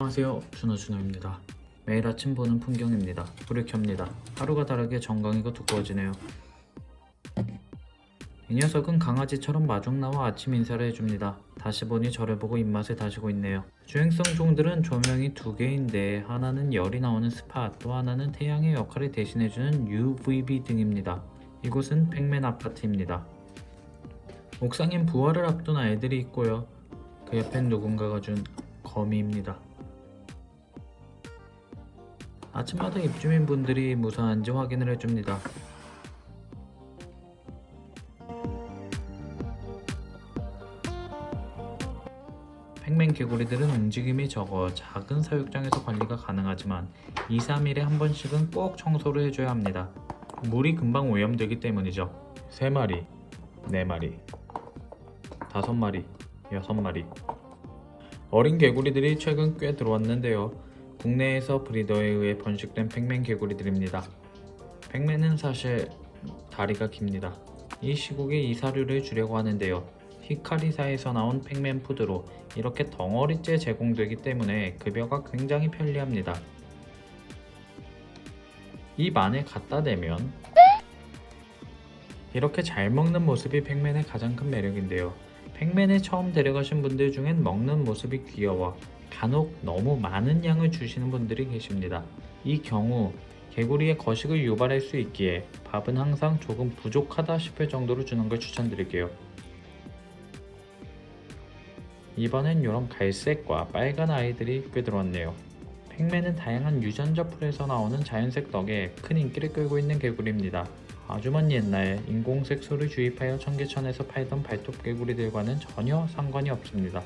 안녕하세요. 준호준호입니다. 매일 아침 보는 풍경입니다. 불을 켭니다. 하루가 다르게 정강이가 두꺼워지네요. 이 녀석은 강아지처럼 마중 나와 아침 인사를 해줍니다. 다시 보니 저를 보고 입맛을 다시고 있네요. 주행성 종들은 조명이 두 개인데 하나는 열이 나오는 스팟 또 하나는 태양의 역할을 대신해주는 UVB 등입니다. 이곳은 팩맨 아파트입니다. 옥상엔 부활을 앞둔 아이들이 있고요. 그 옆엔 누군가가 준 거미입니다 아침마다 입주민분들이 무사한지 확인을 해줍니다. 팩맨 개구리들은 움직임이 적어 작은 사육장에서 관리가 가능하지만 2, 3일에 한 번씩은 꼭 청소를 해줘야 합니다. 물이 금방 오염되기 때문이죠. 3마리, 4마리, 5마리, 6마리 어린 개구리들이 최근 꽤 들어왔는데요. 국내에서 브리더에 의해 번식된 팩맨 개구리들입니다. 팩맨은 사실 다리가 깁니다. 이 시국에 이 사료를 주려고 하는데요. 히카리사에서 나온 팩맨 푸드로 이렇게 덩어리째 제공되기 때문에 급여가 굉장히 편리합니다. 입 안에 갖다 대면 이렇게 잘 먹는 모습이 팩맨의 가장 큰 매력인데요. 팩맨에 처음 데려가신 분들 중엔 먹는 모습이 귀여워 간혹 너무 많은 양을 주시는 분들이 계십니다. 이 경우 개구리의 거식을 유발할 수 있기에 밥은 항상 조금 부족하다 싶을 정도로 주는 걸 추천드릴게요. 이번엔 이런 갈색과 빨간 아이들이 꽤 들어왔네요. 팩맨은 다양한 유전자 풀에서 나오는 자연색 덕에 큰 인기를 끌고 있는 개구리입니다. 아주 먼 옛날 인공색소를 주입하여 청계천에서 팔던 발톱 개구리들과는 전혀 상관이 없습니다.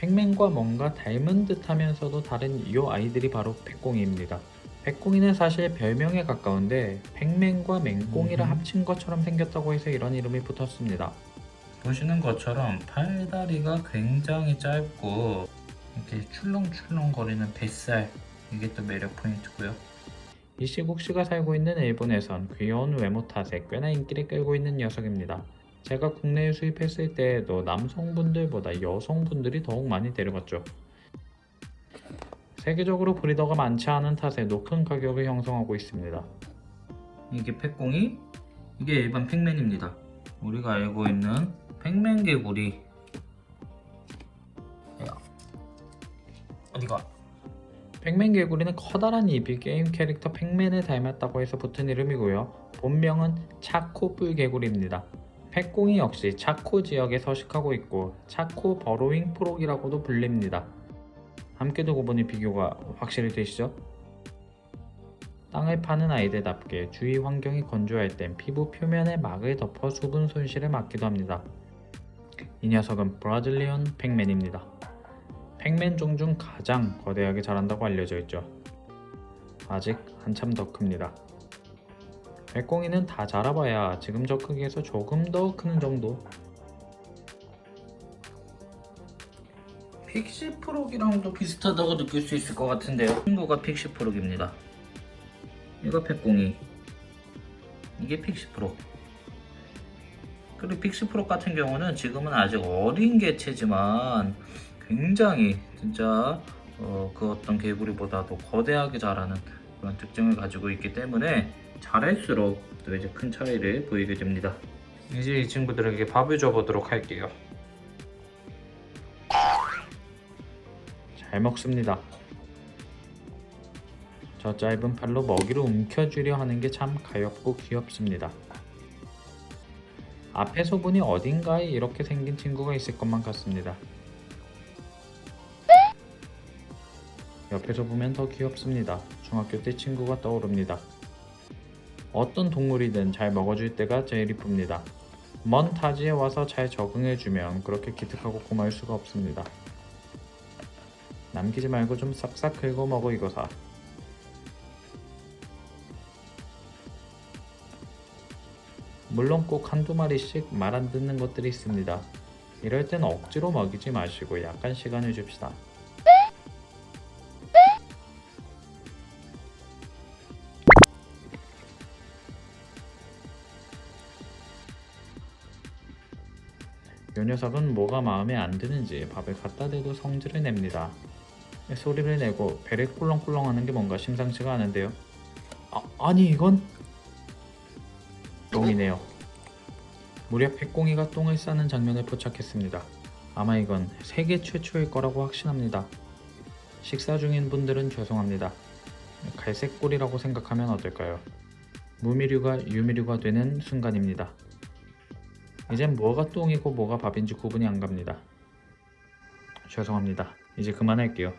팩맨과 뭔가 닮은 듯 하면서도 다른 이 아이들이 바로 백공이입니다. 백공이는 사실 별명에 가까운데 팩맨과 맹꽁이를 음. 합친 것처럼 생겼다고 해서 이런 이름이 붙었습니다. 보시는 것처럼 팔다리가 굉장히 짧고 이렇게 출렁출렁거리는 뱃살 이게 또 매력 포인트고요. 이시국 씨가 살고 있는 일본에선 귀여운 외모 탓에 꽤나 인기를 끌고 있는 녀석입니다. 제가 국내에 수입했을 때에도 남성분들보다 여성분들이 더욱 많이 데려갔죠. 세계적으로 브리더가 많지 않은 탓에 높은 가격을 형성하고 있습니다. 이게 팩공이, 이게 일반 팩맨입니다. 우리가 알고 있는 팩맨 개구리. 야, 어디가? 팩맨 개구리는 커다란 입이 게임 캐릭터 팩맨을 닮았다고 해서 붙은 이름이고요. 본명은 차코 뿔 개구리입니다. 팩공이 역시 차코 지역에 서식하고 있고 차코 버로잉 프록이라고도 불립니다. 함께 두고 보니 비교가 확실히 되시죠? 땅을 파는 아이들답게 주위 환경이 건조할 땐 피부 표면에 막을 덮어 수분 손실을 막기도 합니다. 이 녀석은 브라질리언 팩맨입니다. 팩맨 종 중 가장 거대하게 자란다고 알려져 있죠. 아직 한참 더 큽니다. 백공이는 다 자라봐야 지금 저 크기에서 조금 더 크는 정도. 픽시프록이랑도 비슷하다고 느낄 수 있을 것 같은데요. 친구가 픽시프록입니다. 이거 백공이. 이게 픽시프록. 그리고 픽시프록 같은 경우는 지금은 아직 어린 개체지만 굉장히 진짜 어, 그 어떤 개구리보다도 거대하게 자라는 그런 특징을 가지고 있기 때문에 잘할수록 또 이제 큰 차이를 보이게 됩니다. 이제 이 친구들에게 밥을 줘보도록 할게요. 잘 먹습니다. 저 짧은 팔로 먹이를 움켜쥐려 하는 게 참 가엽고 귀엽습니다. 앞에서 보니 어딘가에 이렇게 생긴 친구가 있을 것만 같습니다. 옆에서 보면 더 귀엽습니다. 중학교 때 친구가 떠오릅니다. 어떤 동물이든 잘 먹어줄 때가 제일 이쁩니다. 먼 타지에 와서 잘 적응해주면 그렇게 기특하고 고마울 수가 없습니다. 남기지 말고 좀 싹싹 긁어 먹어 이거사. 물론 꼭 한두 마리씩 말 안 듣는 것들이 있습니다. 이럴 땐 억지로 먹이지 마시고 약간 시간을 줍시다. 요 녀석은 뭐가 마음에 안 드는지 밥을 갖다 대도 성질을 냅니다. 소리를 내고 배를 꿀렁꿀렁 하는 게 뭔가 심상치가 않은데요. 아, 아니 이건 똥이네요. 무려 백공이가 똥을 싸는 장면을 포착했습니다. 아마 이건 세계 최초일 거라고 확신합니다. 식사 중인 분들은 죄송합니다. 갈색 꼴이라고 생각하면 어떨까요? 무미류가 유미류가 되는 순간입니다. 이젠 뭐가 똥이고 뭐가 밥인지 구분이 안 갑니다. 죄송합니다. 이제 그만할게요.